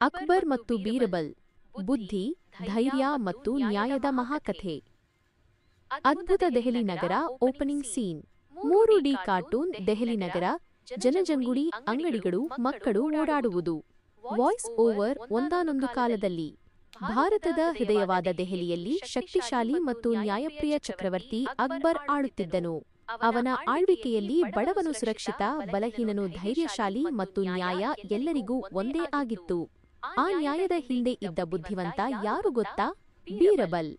ಅಕ್ಬರ್ ಮತ್ತು ಬೀರಬಲ್, ಬುದ್ಧಿ, ಧೈರ್ಯ ಮತ್ತು ನ್ಯಾಯದ ಮಹಾಕಥೆ. ಅದ್ಭುತ ದೆಹಲಿ ನಗರ ಓಪನಿಂಗ್ ಸೀನ್. ಮೂರು ಡಿ ಕಾರ್ಟೂನ್, ದೆಹಲಿ ನಗರ, ಜನಜಂಗುಡಿ, ಅಂಗಡಿಗಳು, ಮಕ್ಕಳು ಓಡಾಡುವುದು. ವಾಯ್ಸ್ ಓವರ್ ಒಂದಾನೊಂದು ಕಾಲದಲ್ಲಿ. ಭಾರತದ ಹೃದಯವಾದ ದೆಹಲಿಯಲ್ಲಿ ಶಕ್ತಿಶಾಲಿ ಮತ್ತು ನ್ಯಾಯಪ್ರಿಯ ಚಕ್ರವರ್ತಿ ಅಕ್ಬರ್ ಆಳುತ್ತಿದ್ದನು. ಅವನ ಆಳ್ವಿಕೆಯಲ್ಲಿ ಬಡವನು ಸುರಕ್ಷಿತ, ಬಲಹೀನನು ಧೈರ್ಯಶಾಲಿ ಮತ್ತು ನ್ಯಾಯ ಎಲ್ಲರಿಗೂ ಒಂದೇ ಆಗಿತ್ತು. ಆ ನ್ಯಾಯದ ಹಿಂದೆ ಇದ್ದ ಬುದ್ಧಿವಂತ ಯಾರು ಗೊತ್ತಾ? ಬೀರಬಲ್.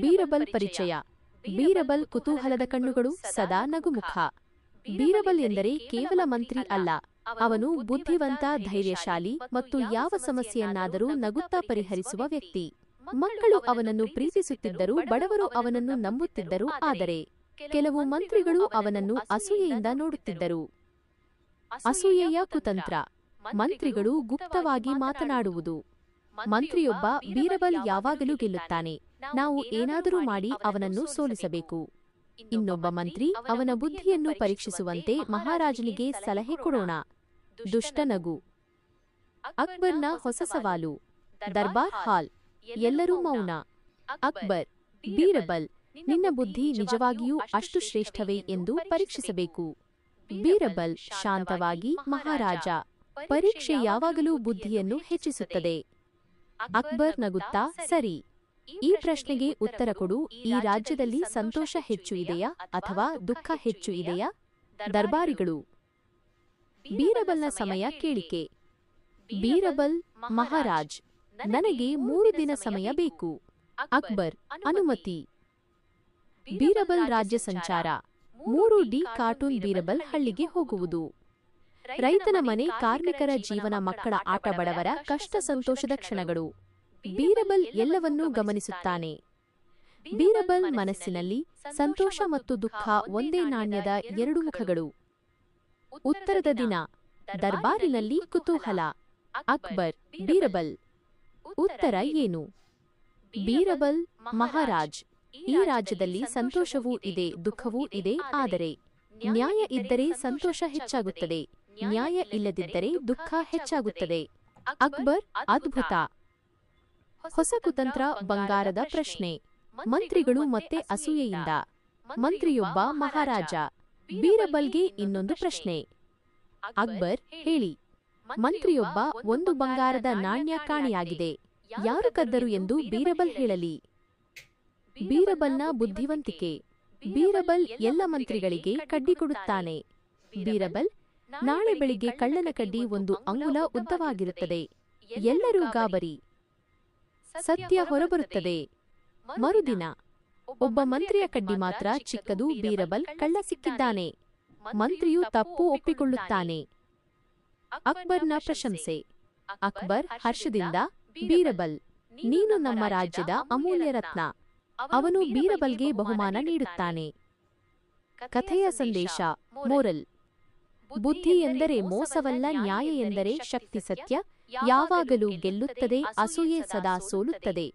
ಬೀರಬಲ್ ಪರಿಚಯ. ಬೀರಬಲ್ ಕುತೂಹಲದ ಕಣ್ಣುಗಳು ಸದಾ ನಗುಮುಖ. ಬೀರಬಲ್ ಎಂದರೆ ಕೇವಲ ಮಂತ್ರಿ ಅಲ್ಲ. ಅವನು ಬುದ್ಧಿವಂತ ಧೈರ್ಯಶಾಲಿ ಮತ್ತು ಯಾವ ಸಮಸ್ಯೆಯನ್ನಾದರೂ ನಗುತ್ತಾ ಪರಿಹರಿಸುವ ವ್ಯಕ್ತಿ. ಮಕ್ಕಳು ಅವನನ್ನು ಪ್ರೀತಿಸುತ್ತಿದ್ದರು ಬಡವರು ಅವನನ್ನು ನಂಬುತ್ತಿದ್ದರು ಆದರೆ ಕೆಲವು ಮಂತ್ರಿಗಳು ಅವನನ್ನು ಅಸೂಯೆಯಿಂದ ನೋಡುತ್ತಿದ್ದರು. ಅಸೂಯೆಯ ಕುತಂತ್ರ. ಮಂತ್ರಿಗಳು ಗುಪ್ತವಾಗಿ ಮಾತನಾಡುವುದು. ಮಂತ್ರಿಯೊಬ್ಬ ಬೀರಬಲ್ ಯಾವಾಗಲೂ ಗೆಲ್ಲುತ್ತಾನೆ. ನಾವು ಏನಾದರೂ ಮಾಡಿ ಅವನನ್ನು ಸೋಲಿಸಬೇಕು. ಇನ್ನೊಬ್ಬ ಮಂತ್ರಿ ಅವನ ಬುದ್ಧಿಯನ್ನು ಪರೀಕ್ಷಿಸುವಂತೆ ಮಹಾರಾಜನಿಗೆ ಸಲಹೆ ಕೊಡೋಣ. ದುಷ್ಟನಗು ಅಕ್ಬರ್ನ ಹೊಸ ಸವಾಲು. ದರ್ಬಾರ್ ಹಾಲ್. ಎಲ್ಲರೂ ಮೌನ. ಅಕ್ಬರ್, ಬೀರಬಲ್, ನಿನ್ನ ಬುದ್ಧಿ ನಿಜವಾಗಿಯೂ ಅಷ್ಟು ಶ್ರೇಷ್ಠವೇ ಎಂದು ಪರೀಕ್ಷಿಸಬೇಕು. ಬೀರಬಲ್ ಶಾಂತವಾಗಿ ಮಹಾರಾಜ. ಪರೀಕ್ಷೆ ಯಾವಾಗಲೂ ಬುದ್ಧಿಯನ್ನು ಹೆಚ್ಚಿಸುತ್ತದೆ. ಅಕ್ಬರ್ ನಗುತ್ತಾ ಸರಿ. ಈ ಪ್ರಶ್ನೆಗೆ ಉತ್ತರ ಕೊಡು. ಈ ರಾಜ್ಯದಲ್ಲಿ ಸಂತೋಷ ಹೆಚ್ಚು ಇದೆಯಾ ಅಥವಾ ದುಃಖ ಹೆಚ್ಚು ಇದೆಯಾ? ದರ್ಬಾರಿಗಳು. ಬೀರಬಲ್ನ ಸಮಯ ಕೇಳಿಕೆ. ಬೀರಬಲ್ ಮಹಾರಾಜ್. ನನಗೆ ಮೂರು ದಿನ ಸಮಯ ಬೇಕು. ಅಕ್ಬರ್ ಅನುಮತಿ. ಬೀರಬಲ್ ರಾಜ್ಯ ಸಂಚಾರ. ಮೂರು ಡಿ ಕಾರ್ಟೂನ್ ಬೀರಬಲ್ ಹಳ್ಳಿಗೆ ಹೋಗುವುದು. ರೈತನ ಮನೆ ಕಾರ್ಮಿಕರ ಜೀವನ ಮಕ್ಕಳ ಆಟ ಬಡವರ ಕಷ್ಟ ಸಂತೋಷದ ಕ್ಷಣಗಳು. ಬೀರಬಲ್ ಎಲ್ಲವನ್ನೂ ಗಮನಿಸುತ್ತಾನೆ. ಬೀರಬಲ್ ಮನಸ್ಸಿನಲ್ಲಿ ಸಂತೋಷ ಮತ್ತು ದುಃಖ ಒಂದೇ ನಾಣ್ಯದ ಎರಡು ಮುಖಗಳು. ಉತ್ತರದ ದಿನ. ದರ್ಬಾರಿನಲ್ಲಿ ಕುತೂಹಲ. ಅಕ್ಬರ್. ಬೀರಬಲ್. ಉತ್ತರ ಏನು? ಬೀರಬಲ್ ಮಹಾರಾಜ್. ಈ ರಾಜ್ಯದಲ್ಲಿ ಸಂತೋಷವೂ ಇದೆ ದುಃಖವೂ ಇದೆ ಆದರೆ ನ್ಯಾಯ ಇದ್ದರೆ ಸಂತೋಷ ಹೆಚ್ಚಾಗುತ್ತದೆ. ನ್ಯಾಯ ಇಲ್ಲದಿದ್ದರೆ ದುಃಖ ಹೆಚ್ಚಾಗುತ್ತದೆ. ಅಕ್ಬರ್ ಅದ್ಭುತ. ಹೊಸ ಕುತಂತ್ರ ಬಂಗಾರದ ಪ್ರಶ್ನೆ. ಮಂತ್ರಿಗಳು ಮತ್ತೆ ಅಸೂಯೆಯಿಂದ. ಮಂತ್ರಿಯೊಬ್ಬ ಮಹಾರಾಜ. ಬೀರಬಲ್ಗೆ ಇನ್ನೊಂದು ಪ್ರಶ್ನೆ. ಅಕ್ಬರ್ ಹೇಳಿ, ಮಂತ್ರಿಯೊಬ್ಬ ಒಂದು ಬಂಗಾರದ ನಾಣ್ಯ ಕಾಣೆಯಾಗಿದೆ. ಯಾರು ಕದ್ದರು ಎಂದು ಬೀರಬಲ್ ಹೇಳಲಿ. ಬೀರಬಲ್ನ ಬುದ್ಧಿವಂತಿಕೆ. ಬೀರಬಲ್ ಎಲ್ಲ ಮಂತ್ರಿಗಳಿಗೆ ಕಡ್ಡಿ ಕೊಡುತ್ತಾನೆ. ಬೀರಬಲ್ ನಾಳೆ ಬೆಳಿಗ್ಗೆ ಕಳ್ಳನ ಕಡ್ಡಿ ಒಂದು ಅಂಗುಲ ಉದ್ದವಾಗಿರುತ್ತದೆ. ಎಲ್ಲರೂ ಗಾಬರಿ. ಸತ್ಯ ಹೊರಬರುತ್ತದೆ. ಮರುದಿನ ಒಬ್ಬ ಮಂತ್ರಿಯ ಕಡ್ಡಿ ಮಾತ್ರ ಚಿಕ್ಕದು ಬೀರಬಲ್ ಕಳ್ಳ ಸಿಕ್ಕಿದ್ದಾನೆ. ಮಂತ್ರಿಯು ತಪ್ಪು ಒಪ್ಪಿಕೊಳ್ಳುತ್ತಾನೆ. ಅಕ್ಬರ್ನ ಪ್ರಶಂಸೆ. ಅಕ್ಬರ್ ಹರ್ಷದಿಂದ ಬೀರಬಲ್ ನೀನು ನಮ್ಮ ರಾಜ್ಯದ ಅಮೂಲ್ಯ ರತ್ನ. ಅವನು ಬೀರಬಲ್ಗೆ ಬಹುಮಾನ ನೀಡುತ್ತಾನೆ. ಕಥೆಯ ಸಂದೇಶ ಮೋರಲ್. ಬುದ್ಧಿ ಎಂದರೆ ಮೋಸವಲ್ಲ ನ್ಯಾಯ ಎಂದರೆ ಶಕ್ತಿ ಸತ್ಯ. ಯಾವಾಗಲೂ ಗೆಲ್ಲುತ್ತದೆ ಅಸೂಯೆ ಸದಾ ಸೋಲುತ್ತದೆ.